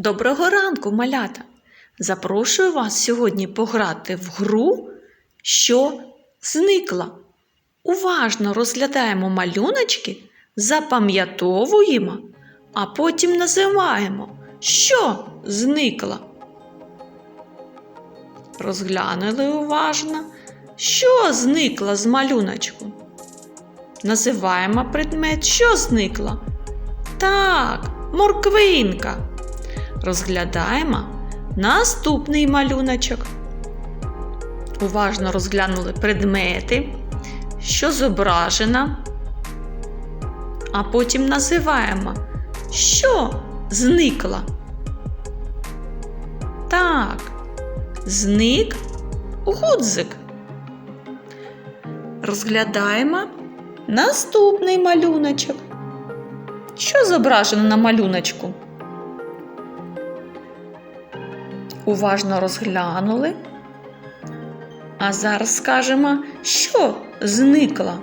Доброго ранку, малята! Запрошую вас сьогодні пограти в гру, що зникла. Уважно розглядаємо малюночки, запам'ятовуємо, а потім називаємо, що зникла. Розглянули уважно, що зникла з малюночку. Називаємо предмет, що зникла. Так, морквинка. Розглядаємо наступний малюночок. Уважно розглянули предмети, що зображено, а потім називаємо, що зникла. Так, зник гудзик. Розглядаємо наступний малюночок. Що зображено на малюночку? Уважно розглянули. А зараз скажемо, що зникла.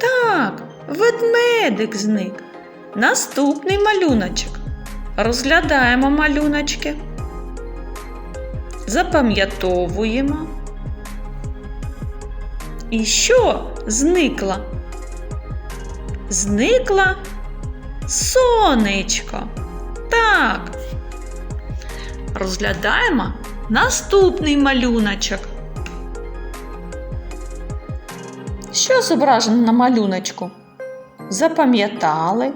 Так, ведмедик зник. Наступний малюночок. Розглядаємо малюночки. Запам'ятовуємо. І що зникла? Зникла сонечко. Так. Розглядаємо наступний малюночок. Що зображено на малюночку? Запам'ятали.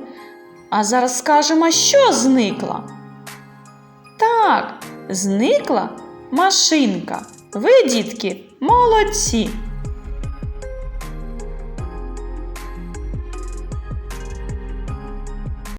А зараз скажемо, що зникла. Так, зникла машинка. Ви, дітки, молодці.